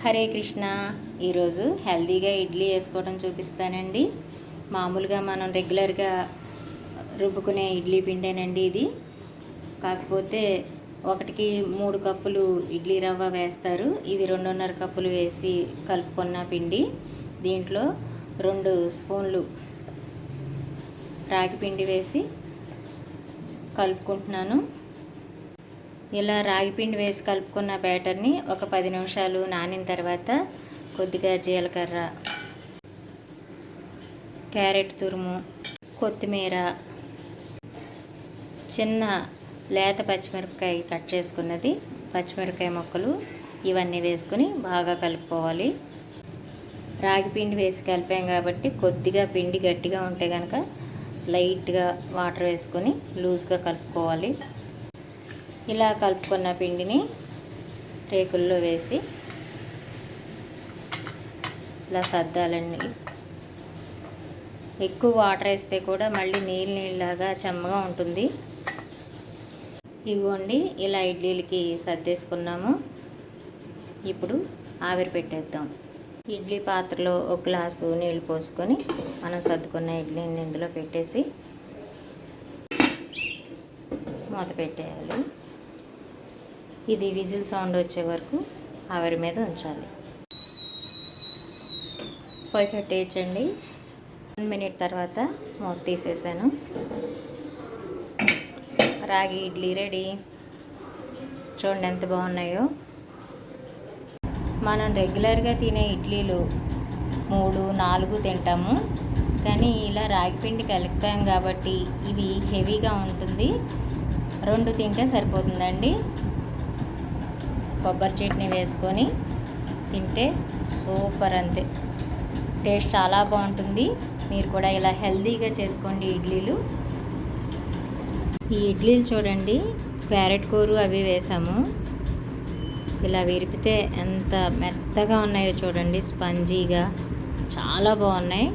హరే కృష్ణ. ఈరోజు హెల్తీగా ఇడ్లీ వేసుకోవడం చూపిస్తానండి. మామూలుగా మనం రెగ్యులర్గా రుబ్బుకునే ఇడ్లీ పిండేనండి ఇది. కాకపోతే ఒకటికి మూడు కప్పులు ఇడ్లీ రవ్వ వేస్తారు. ఇది రెండున్నర కప్పులు వేసి కలుపుకున్న పిండి. దీంట్లో రెండు స్పూన్లు రాగి పిండి వేసి కలుపుకుంటున్నాను. ఇలా రాగి పిండి వేసి కలుపుకున్న బ్యాటర్ని ఒక పది నిమిషాలు నానిన తర్వాత కొద్దిగా జీలకర్ర క్యారెట్ తురుము కొత్తిమీర చిన్న లేత పచ్చిమిరపకాయ కట్ చేసుకున్నది. పచ్చిమిరపకాయ ముక్కలు ఇవన్నీ వేసుకొని బాగా కలుపుకోవాలి. రాగి పిండి వేసి కలిపాం కాబట్టి కొద్దిగా పిండి గట్టిగా ఉంటే కనుక లైట్గా వాటర్ వేసుకొని లూజ్గా కలుపుకోవాలి. ఇలా కలుపుకున్న పిండిని రేకుల్లో వేసి ఇలా సర్దాలండి. ఎక్కువ వాటర్ వేస్తే కూడా మళ్ళీ నీళ్ళు నీళ్ళలాగా చెమ్మగా ఉంటుంది. ఇవ్వండి ఇలా ఇడ్లీలకి సర్దేసుకున్నాము. ఇప్పుడు ఆవిరి పెట్టేద్దాం. ఇడ్లీ పాత్రలో ఒక గ్లాసు నీళ్ళు పోసుకొని మనం సర్దుకున్న ఇడ్లీని ఇందులో పెట్టేసి మూత పెట్టేయాలి. ఇది విజిల్ సౌండ్ వచ్చే వరకు ఆవిరి మీద ఉంచాలి. పొయ్యి కట్టేయచ్చండి. వన్ మినిట్ తర్వాత మూత తీసేసాను. రాగి ఇడ్లీ రెడీ. చూడండి ఎంత బాగున్నాయో. మనం రెగ్యులర్గా తినే ఇడ్లీలు మూడు నాలుగు తింటాము. కానీ ఇలా రాగి పిండి కలిపాం కాబట్టి ఇవి హెవీగా ఉంటుంది. రెండు తింటే సరిపోతుందండి. కొబ్బరి చట్నీ వేసుకొని తింటే సూపర్ అంతే. టేస్ట్ చాలా బాగుంటుంది. మీరు కూడా ఇలా హెల్తీగా చేసుకోండి ఇడ్లీలు. ఈ ఇడ్లీలు చూడండి క్యారెట్ కూర అవి వేసాము. ఇలా విరిపితే ఎంత మెత్తగా ఉన్నాయో చూడండి స్పంజీగా. చాలా బాగున్నాయి.